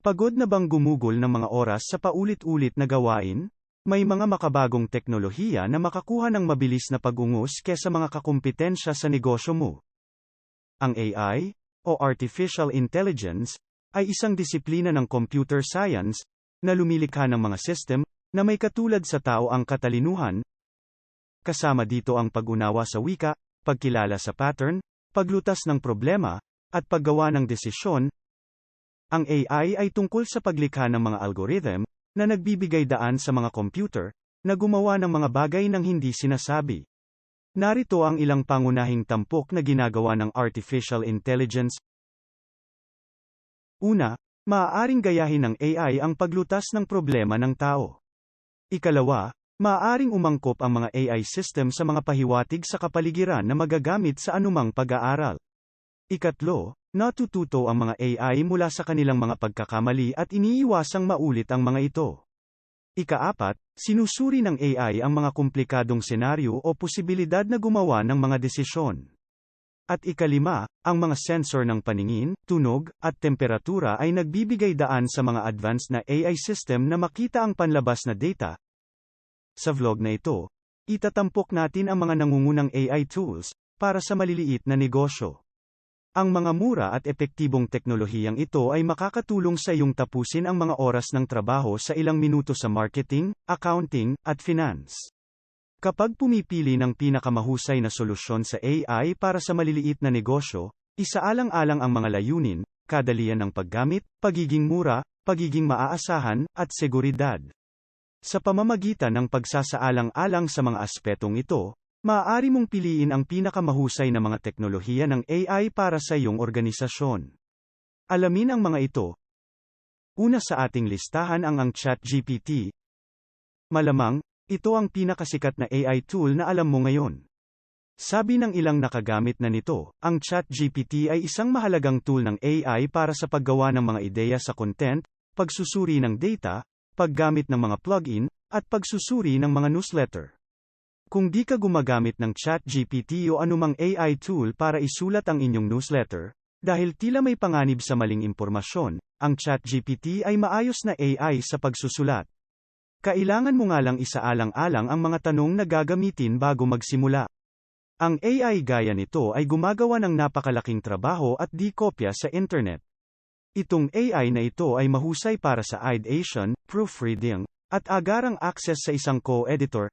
Pagod na bang gumugol ng mga oras sa paulit-ulit na gawain? May mga makabagong teknolohiya na makakuha ng mabilis na pag-ungos kesa mga kakumpetensya sa negosyo mo. Ang AI, o Artificial Intelligence, ay isang disiplina ng computer science, na lumilikha ng mga system, na may katulad sa tao ang katalinuhan. Kasama dito ang pag-unawa sa wika, pagkilala sa pattern, paglutas ng problema, at paggawa ng desisyon, ang AI ay tungkol sa paglikha ng mga algorithm, na nagbibigay daan sa mga computer, na gumawa ng mga bagay ng hindi sinasabi. Narito ang ilang pangunahing tampok na ginagawa ng artificial intelligence. Una, maaaring gayahin ng AI ang paglutas ng problema ng tao. Ikalawa, maaaring umangkop ang mga AI system sa mga pahiwatig sa kapaligiran na magagamit sa anumang pag-aaral. Ikatlo, natututo ang mga AI mula sa kanilang mga pagkakamali at iniiwasang maulit ang mga ito. Ikaapat, sinusuri ng AI ang mga komplikadong senaryo o posibilidad na gumawa ng mga desisyon. At ikalima, ang mga sensor ng paningin, tunog, at temperatura ay nagbibigay daan sa mga advanced na AI system na makita ang panlabas na data. Sa vlog na ito, itatampok natin ang mga nangungunang AI tools para sa maliliit na negosyo. Ang mga mura at epektibong teknolohiyang ito ay makakatulong sa iyong tapusin ang mga oras ng trabaho sa ilang minuto sa marketing, accounting, at finance. Kapag pumipili ng pinakamahusay na solusyon sa AI para sa maliliit na negosyo, isaalang-alang ang mga layunin, kadalian ng paggamit, pagiging mura, pagiging maaasahan, at seguridad. Sa pamamagitan ng pagsasaalang-alang sa mga aspetong ito, Maaari mong piliin ang pinakamahusay na mga teknolohiya ng AI para sa iyong organisasyon. Alamin ang mga ito. Una sa ating listahan ang ang ChatGPT. Malamang, ito ang pinakasikat na AI tool na alam mo ngayon. Sabi ng ilang nakagamit na nito, ang ChatGPT ay isang mahalagang tool ng AI para sa paggawa ng mga ideya sa content, pagsusuri ng data, paggamit ng mga plugin, at pagsusuri ng mga newsletter. Kung di ka gumagamit ng ChatGPT o anumang AI tool para isulat ang inyong newsletter, dahil tila may panganib sa maling impormasyon, ang ChatGPT ay maayos na AI sa pagsusulat. Kailangan mo nga lang isaalang-alang ang mga tanong na gagamitin bago magsimula. Ang AI gaya nito ay gumagawa ng napakalaking trabaho at di kopya sa internet. Itong AI na ito ay mahusay para sa ideation, proofreading, at agarang access sa isang co-editor,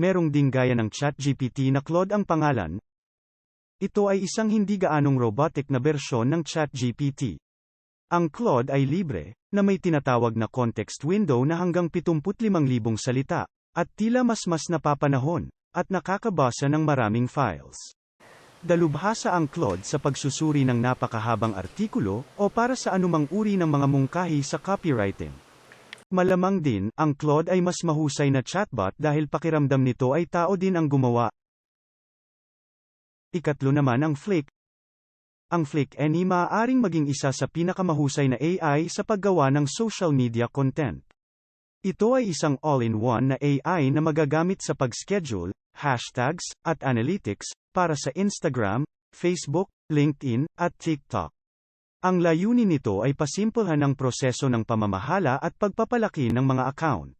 merong ding gaya ng ChatGPT na Claude ang pangalan. Ito ay isang hindi gaanong robotic na bersyon ng ChatGPT. Ang Claude ay libre, na may tinatawag na context window na hanggang 75,000 salita, at tila mas mas napapanahon, at nakakabasa ng maraming files. Dalubhasa ang Claude sa pagsusuri ng napakahabang artikulo, o para sa anumang uri ng mga mungkahi sa copywriting. Malamang din, ang Claude ay mas mahusay na chatbot dahil pakiramdam nito ay tao din ang gumawa. Ikatlo naman ang Flick. Ang Flick Any maaaring maging isa sa pinakamahusay na AI sa paggawa ng social media content. Ito ay isang all-in-one na AI na magagamit sa pag-schedule, hashtags, at analytics, para sa Instagram, Facebook, LinkedIn, at TikTok. Ang layunin nito ay pasimpulhan ang proseso ng pamamahala at pagpapalaki ng mga account.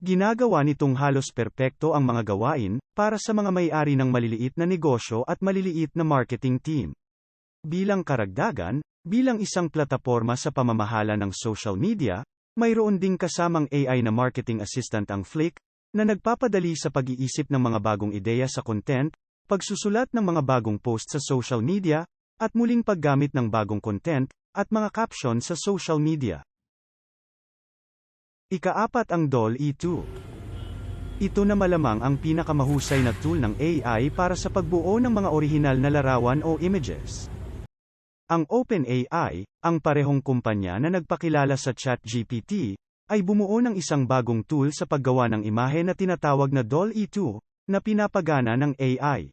Ginagawa nitong halos perpekto ang mga gawain, para sa mga may-ari ng maliliit na negosyo at maliliit na marketing team. Bilang karagdagan, bilang isang plataporma sa pamamahala ng social media, mayroon ding kasamang AI na marketing assistant ang Flick, na nagpapadali sa pag-iisip ng mga bagong ideya sa content, pagsusulat ng mga bagong post sa social media, at muling paggamit ng bagong content, at mga caption sa social media. Ikaapat ang DALL-E 2. Ito na malamang ang pinakamahusay na tool ng AI para sa pagbuo ng mga orihinal na larawan o images. Ang OpenAI, ang parehong kumpanya na nagpakilala sa ChatGPT, ay bumuo ng isang bagong tool sa paggawa ng imahe na tinatawag na DALL-E 2, na pinapagana ng AI.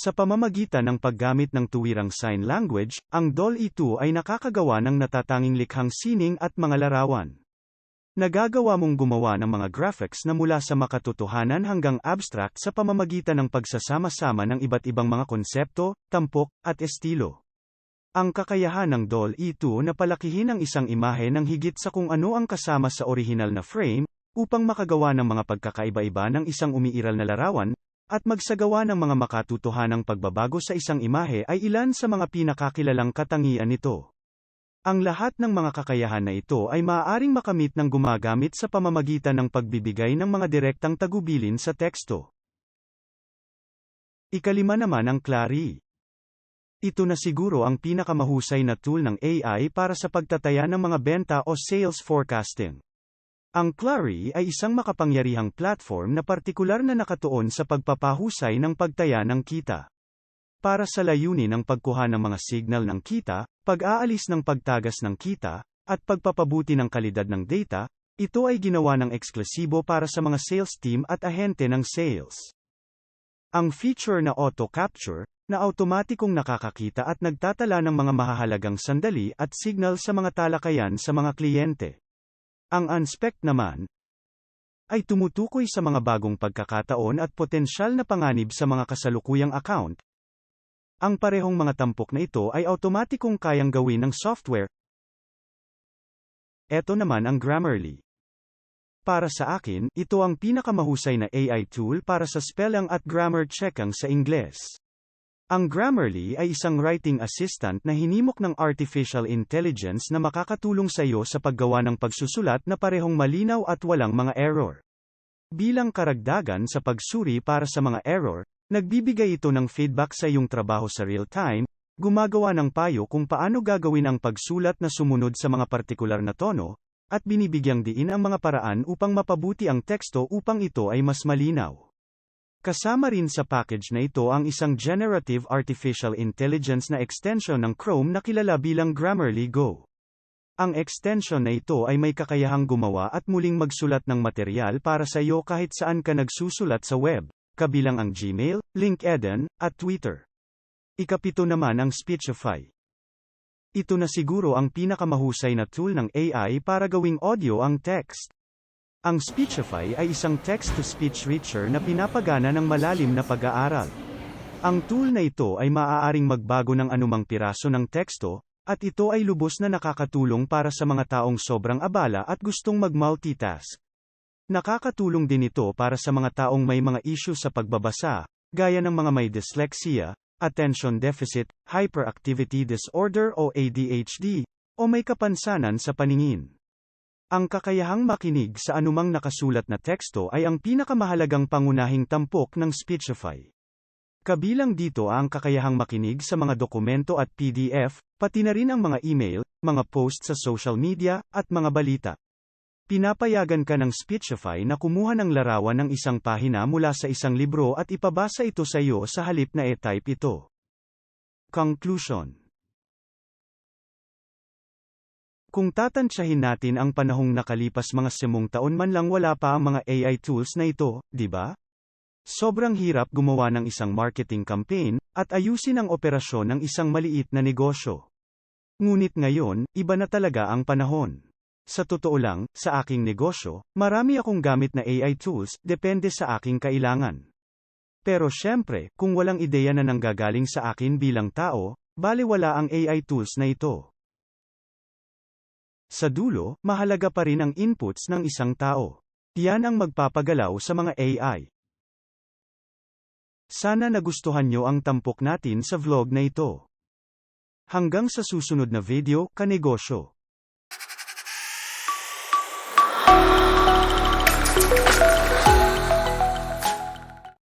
Sa pamamagitan ng paggamit ng tuwirang sign language, ang DALL-E 2 ay nakakagawa ng natatanging likhang sining at mga larawan. Nagagawa mong gumawa ng mga graphics na mula sa makatotohanan hanggang abstract sa pamamagitan ng pagsasama-sama ng iba't ibang mga konsepto, tampok, at estilo. Ang kakayahan ng DALL-E2 na palakihin ang isang imahe ng higit sa kung ano ang kasama sa orihinal na frame, upang makagawa ng mga pagkakaiba-iba ng isang umiiral na larawan, at magsagawa ng mga makatutuhanang pagbabago sa isang imahe ay ilan sa mga pinakakilalang katangian nito. Ang lahat ng mga kakayahan na ito ay maaaring makamit ng gumagamit sa pamamagitan ng pagbibigay ng mga direktang tagubilin sa teksto. Ikalima naman ang Clary. Ito na siguro ang pinakamahusay na tool ng AI para sa pagtataya ng mga benta o sales forecasting. Ang Clary ay isang makapangyarihang platform na partikular na nakatuon sa pagpapahusay ng pagtaya ng kita. Para sa layunin ng pagkuha ng mga signal ng kita, pag-aalis ng pagtagas ng kita, at pagpapabuti ng kalidad ng data, ito ay ginawa ng eksklusibo para sa mga sales team at ahente ng sales. Ang feature na auto capture, na automatikong nakakakita at nagtatala ng mga mahahalagang sandali at signal sa mga talakayan sa mga kliyente. Ang unspec naman, ay tumutukoy sa mga bagong pagkakataon at potensyal na panganib sa mga kasalukuyang account. Ang parehong mga tampok na ito ay automatikong kayang gawin ng software. Ito naman ang Grammarly. Para sa akin, ito ang pinakamahusay na AI tool para sa spelling at grammar checking sa Ingles. Ang Grammarly ay isang writing assistant na hinimok ng artificial intelligence na makakatulong sa iyo sa paggawa ng pagsusulat na parehong malinaw at walang mga error. Bilang karagdagan sa pagsuri para sa mga error, nagbibigay ito ng feedback sa iyong trabaho sa real time, gumagawa ng payo kung paano gagawin ang pagsulat na sumunod sa mga partikular na tono, at binibigyang diin ang mga paraan upang mapabuti ang teksto upang ito ay mas malinaw. Kasama rin sa package na ito ang isang Generative Artificial Intelligence na extension ng Chrome na kilala bilang Grammarly Go. Ang extension na ito ay may kakayahang gumawa at muling magsulat ng material para sa iyo kahit saan ka nagsusulat sa web, kabilang ang Gmail, LinkedIn, at Twitter. Ikapito naman ang Speechify. Ito na siguro ang pinakamahusay na tool ng AI para gawing audio ang text. Ang Speechify ay isang text-to-speech reader na pinapagana ng malalim na pag-aaral. Ang tool na ito ay maaaring magbago ng anumang piraso ng teksto, at ito ay lubos na nakakatulong para sa mga taong sobrang abala at gustong mag-multitask. Nakakatulong din ito para sa mga taong may mga issue sa pagbabasa, gaya ng mga may dyslexia, attention deficit, hyperactivity disorder o ADHD, o may kapansanan sa paningin. Ang kakayahang makinig sa anumang nakasulat na teksto ay ang pinakamahalagang pangunahing tampok ng Speechify. Kabilang dito ang kakayahang makinig sa mga dokumento at PDF, pati na rin ang mga email, mga post sa social media, at mga balita. Pinapayagan ka ng Speechify na kumuha ng larawan ng isang pahina mula sa isang libro at ipabasa ito sa iyo sa halip na e-type ito. Conclusion Kung tatansyahin natin ang panahong nakalipas mga simong taon man lang wala pa ang mga AI tools na ito, di ba? Sobrang hirap gumawa ng isang marketing campaign, at ayusin ang operasyon ng isang maliit na negosyo. Ngunit ngayon, iba na talaga ang panahon. Sa totoo lang, sa aking negosyo, marami akong gamit na AI tools, depende sa aking kailangan. Pero syempre, kung walang ideya na nanggagaling sa akin bilang tao, bale wala ang AI tools na ito. Sa dulo, mahalaga pa rin ang inputs ng isang tao. Yan ang magpapagalaw sa mga AI. Sana nagustuhan nyo ang tampok natin sa vlog na ito. Hanggang sa susunod na video, kanegosyo.